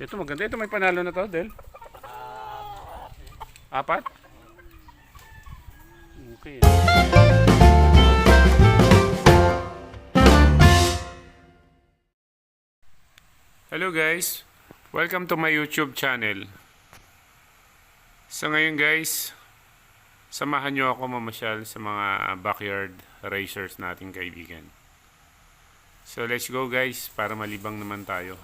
Ito maganda. Ito may panalo na to, Del. Apat? Okay. Hello guys. Welcome to my YouTube channel. So ngayon guys, samahan nyo ako mamasyal sa mga backyard racers nating kaibigan. So let's go guys para malibang naman tayo.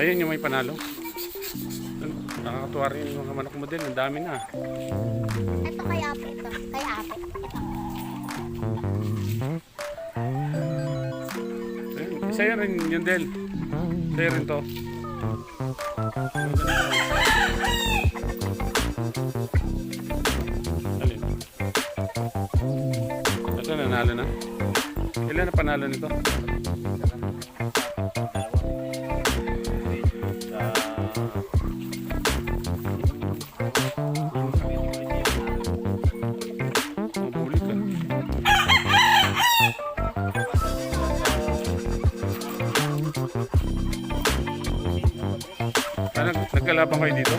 Ayun yung may panalo. Nakakatuwa rin yung mga manok mo din. Ang dami na. Ito kay Ape ito. Kay Ape. Ito. Ayun, Sa'yo rin yun Del. Sa'yo rin to. Alin? Ito nanalo na. Ilan na panalo nito? Mabulit Nag nagkalaban kayo dito?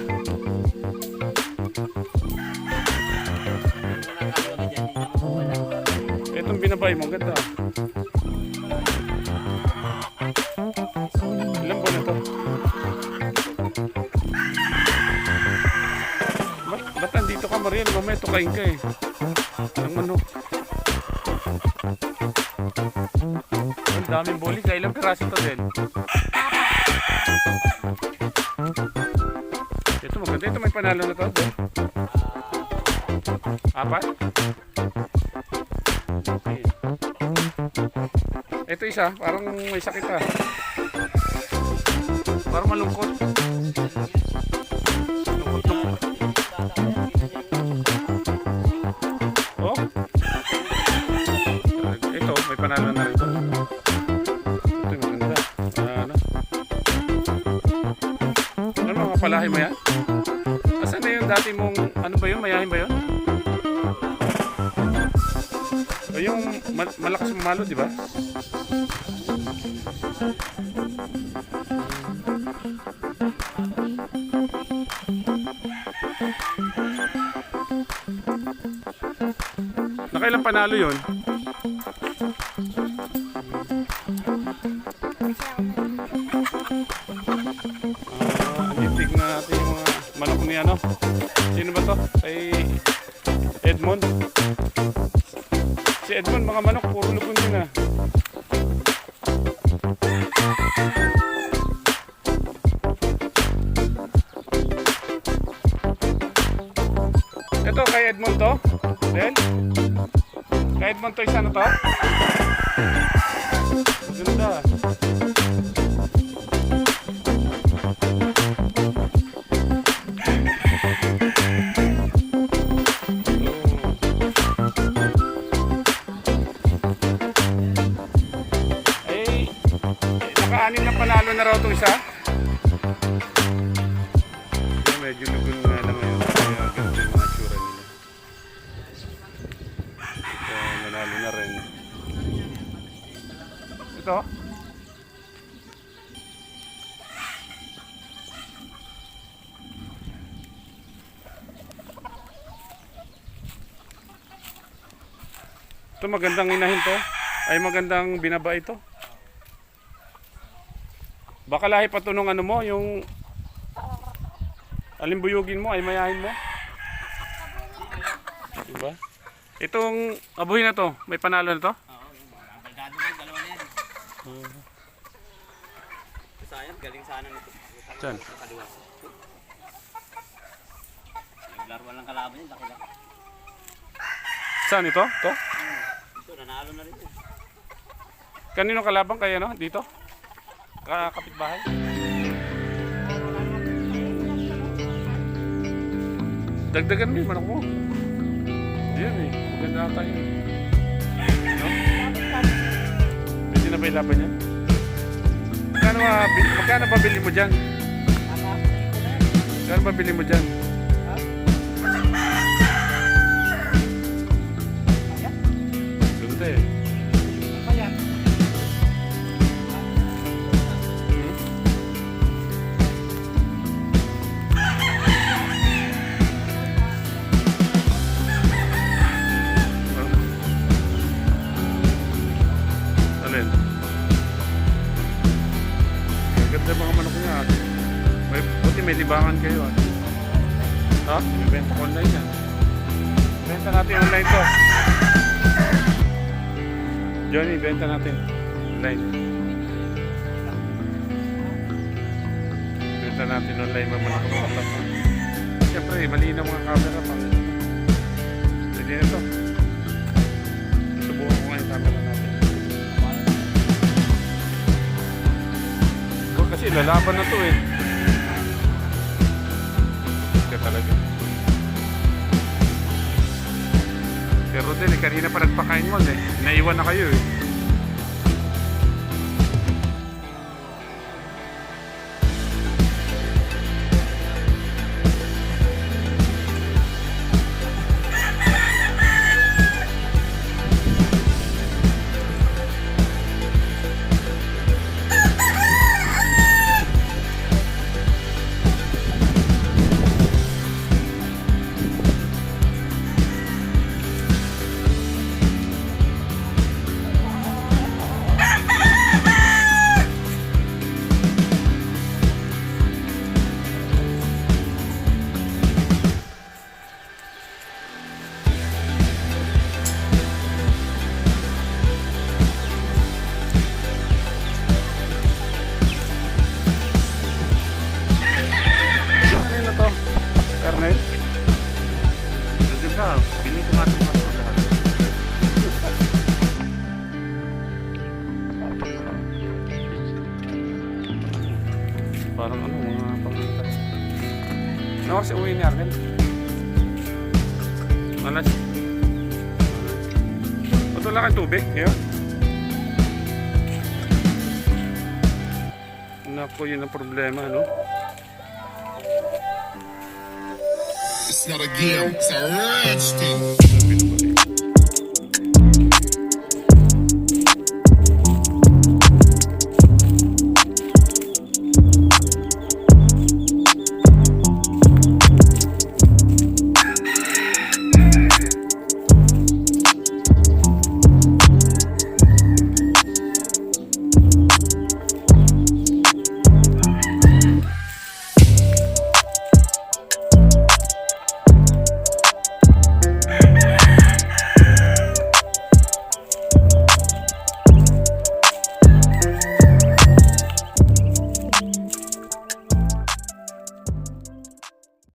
Itong binabay mo, ganda. Ilan buwan na to? Ba't, ba't nandito ka, Mariel? Mamaya tukain ka eh. Ang manok. Ang daming buli. Kailang piraso to din? Panalo na to. Apat? Okay. Ito isa, parang may sakit ah. Parang malungkot. Lungkot lungkot. Oh? Ito, may panalo na rin to. Ito yung maganda. Ano? Ano mo yan? Dati mong, ano ba yun? Mayahin ba yun? O yung mal- malakas mamalo, di ba? Nakailang panalo yun? Ni ano. Sino ba to? Kay Edmond. Si Edmond, mga manok, puro lupon din ah. Ito kay Edmond to? Del? Kay Edmond to isa na to? Naka-anim na panalo na raw itong isa. Medyo lugon nga lang ngayon. Kaya ganito yung mga tsura nila. Ito, nanalo na rin. Ito. Ito magandang inahin to. Ay magandang binaba ito. Baka lahi pa to nung ano mo, yung alimbuyugin mo, ay mayahin mo. Diba? Itong abuhin na to, may panalo na to? Oo, barkado mo, dalawa na yan. Sayang, galing sana nito. Saan? Sa kaliwa. Naglaro lang kalaban yun, laki lang. Saan ito? To? Ito, nanalo na rin yun. Kanino kalaban kaya no? Dito? Ka kapitbahay? Dagdagan mo yung manok mo. Yan eh. Maganda ata yun. No? Pwede na ba ilaban yan? Magkano, magkano ba bili mo dyan? Magkano ba bili mo dyan? Ang ganda mga manok niya. ah. May, buti may libangan kayo ah. Ha? Ibenta ko online yan. Benta natin online to. Johnny, benta natin. Online. Benta natin online mga manok mga manok. Siyempre, malinaw mga camera pang. Pwede na to. Kasi lalaban na to eh. Ka talaga. Pero Rodel, eh, kanina pa nagpakain mo eh. Naiwan na kayo eh. Ano kasi uwi ni Arnel? Alas. Ba't wala kang tubig? Ngayon? Naku, yun ang problema, no? It's not a game, it's a rich thing.